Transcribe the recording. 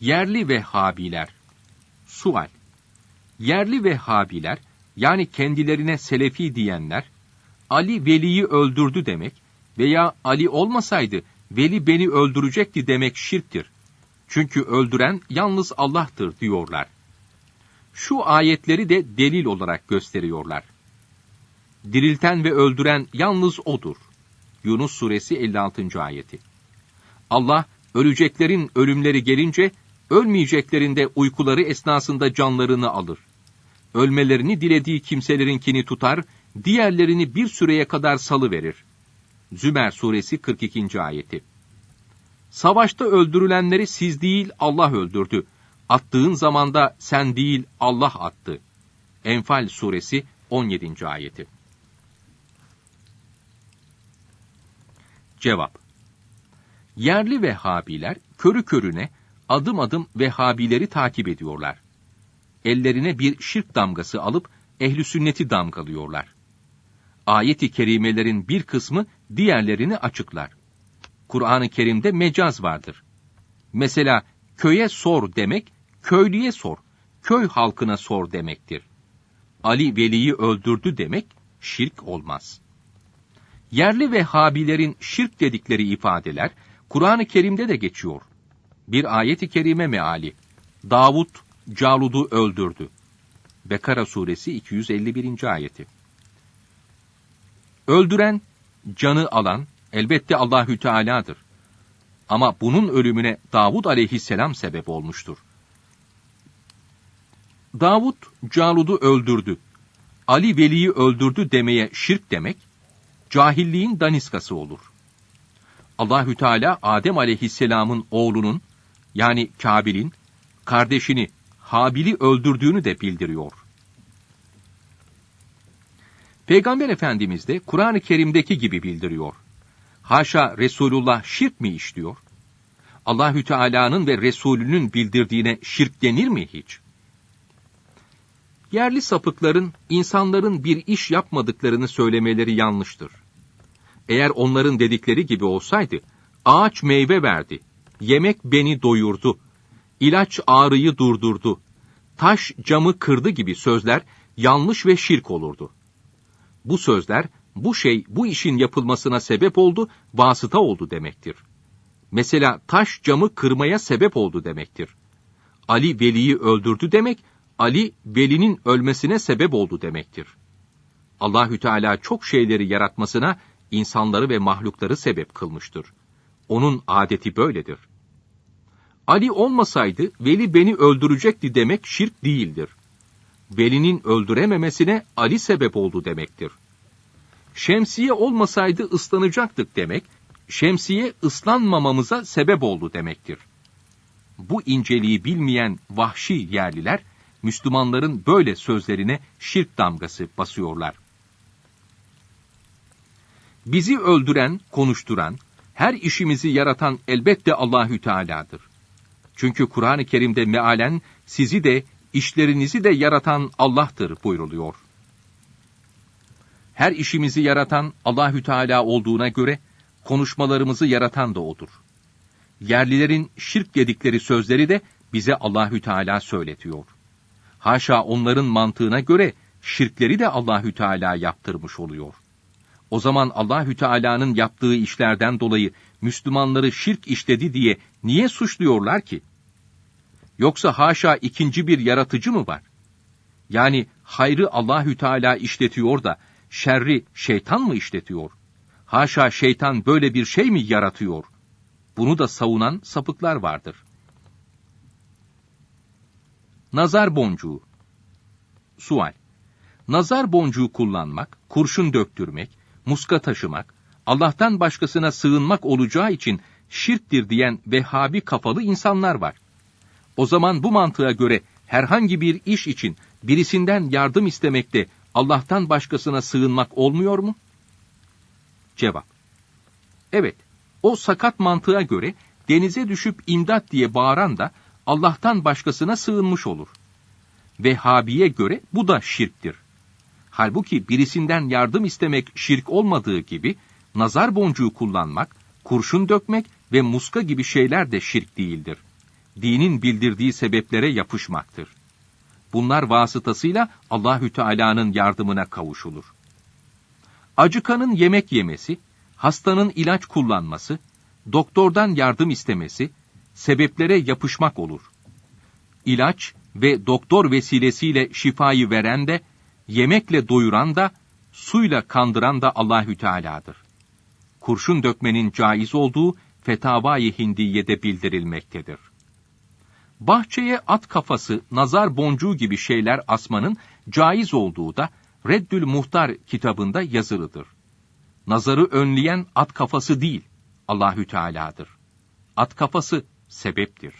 Yerli Vehhabiler Sual Yerli Vehhabiler, yani kendilerine Selefi diyenler, Ali Veli'yi öldürdü demek veya Ali olmasaydı Veli beni öldürecekti demek şirktir. Çünkü öldüren yalnız Allah'tır diyorlar. Şu ayetleri de delil olarak gösteriyorlar. Dirilten ve öldüren yalnız O'dur. Yunus Suresi 56. ayeti. Allah, öleceklerin ölümleri gelince, ölmeyeceklerin de uykuları esnasında canlarını alır. Ölmelerini dilediği kimselerinkini tutar, diğerlerini bir süreye kadar salı verir. Zümer Suresi 42. ayeti. Savaşta öldürülenleri siz değil Allah öldürdü. Attığın zamanda sen değil Allah attı. Enfal Suresi 17. ayeti. Cevap Yerli Vehhabiler körü körüne adım adım Vehhabileri takip ediyorlar. Ellerine bir şirk damgası alıp ehli sünneti damgalıyorlar. Ayet-i kerimelerin bir kısmı diğerlerini açıklar. Kur'an-ı Kerim'de mecaz vardır. Mesela köye sor demek, köylüye sor, köy halkına sor demektir. Ali Veli'yi öldürdü demek, şirk olmaz. Yerli Vehhabilerin şirk dedikleri ifadeler, Kur'an-ı Kerim'de de geçiyor. Bir ayet-i kerime meali. Davut, Calud'u öldürdü. Bekara suresi 251. ayeti. Öldüren, canı alan elbette Allahü Teala'dır. Ama bunun ölümüne Davud aleyhisselam sebep olmuştur. Davud Calud'u öldürdü. Ali Veli'yi öldürdü demeye şirk demek, cahilliğin daniskası olur. Allahü Teala Adem aleyhisselamın oğlunun yani Kabil'in kardeşini Habil'i öldürdüğünü de bildiriyor. Peygamber Efendimiz de Kur'an-ı Kerim'deki gibi bildiriyor. Haşa Resulullah şirk mi işliyor? Allahü Teala'nın ve Resulünün bildirdiğine şirk denir mi hiç? Yerli sapıkların insanların bir iş yapmadıklarını söylemeleri yanlıştır. Eğer onların dedikleri gibi olsaydı, ağaç meyve verdi, yemek beni doyurdu, ilaç ağrıyı durdurdu, taş camı kırdı gibi sözler yanlış ve şirk olurdu. Bu sözler, bu şey bu işin yapılmasına sebep oldu, vasıta oldu demektir. Mesela taş camı kırmaya sebep oldu demektir. Ali Veli'yi öldürdü demek, Ali Veli'nin ölmesine sebep oldu demektir. Allahü Teala çok şeyleri yaratmasına insanları ve mahlukları sebep kılmıştır. Onun adeti böyledir. Ali olmasaydı Veli beni öldürecekti demek şirk değildir. Veli'nin öldürememesine Ali sebep oldu demektir. Şemsiye olmasaydı ıslanacaktık demek, şemsiye ıslanmamamıza sebep oldu demektir. Bu inceliği bilmeyen vahşi yerliler, Müslümanların böyle sözlerine şirk damgası basıyorlar. Bizi öldüren, konuşturan, her işimizi yaratan elbette Allahü Teala'dır. Çünkü Kur'an-ı Kerim'de mealen sizi de işlerinizi de yaratan Allah'tır buyruluyor. Her işimizi yaratan Allahü Teala olduğuna göre konuşmalarımızı yaratan da odur. Yerlilerin şirk dedikleri sözleri de bize Allahü Teala söyletiyor. Haşa onların mantığına göre şirkleri de Allahü Teala yaptırmış oluyor. O zaman Allahü Teala'nın yaptığı işlerden dolayı Müslümanları şirk işledi diye niye suçluyorlar ki? Yoksa haşa ikinci bir yaratıcı mı var? Yani hayrı Allahü Teala işletiyor da şerri şeytan mı işletiyor? Haşa şeytan böyle bir şey mi yaratıyor? Bunu da savunan sapıklar vardır. Nazar boncuğu Sual Nazar boncuğu kullanmak, kurşun döktürmek, muska taşımak, Allah'tan başkasına sığınmak olacağı için şirktir diyen Vehhabi kafalı insanlar var. O zaman bu mantığa göre herhangi bir iş için birisinden yardım istemekte Allah'tan başkasına sığınmak olmuyor mu? Cevap. Evet, o sakat mantığa göre denize düşüp imdat diye bağıran da Allah'tan başkasına sığınmış olur. Vehhabiye göre bu da şirktir. Halbuki birisinden yardım istemek şirk olmadığı gibi, nazar boncuğu kullanmak, kurşun dökmek ve muska gibi şeyler de şirk değildir. dinin bildirdiği sebeplere yapışmaktır. Bunlar vasıtasıyla Allahü Teala'nın yardımına kavuşulur. Acıkanın yemek yemesi, hastanın ilaç kullanması, doktordan yardım istemesi, sebeplere yapışmak olur. İlaç ve doktor vesilesiyle şifayı veren de, yemekle doyuran da, suyla kandıran da Allahü Teala'dır. Kurşun dökmenin caiz olduğu Fetavai Hindiye'de bildirilmektedir. Bahçeye at kafası, nazar boncuğu gibi şeyler asmanın caiz olduğu da Reddül Muhtar kitabında yazılıdır. Nazarı önleyen at kafası değil, Allahü Teala'dır. At kafası sebeptir.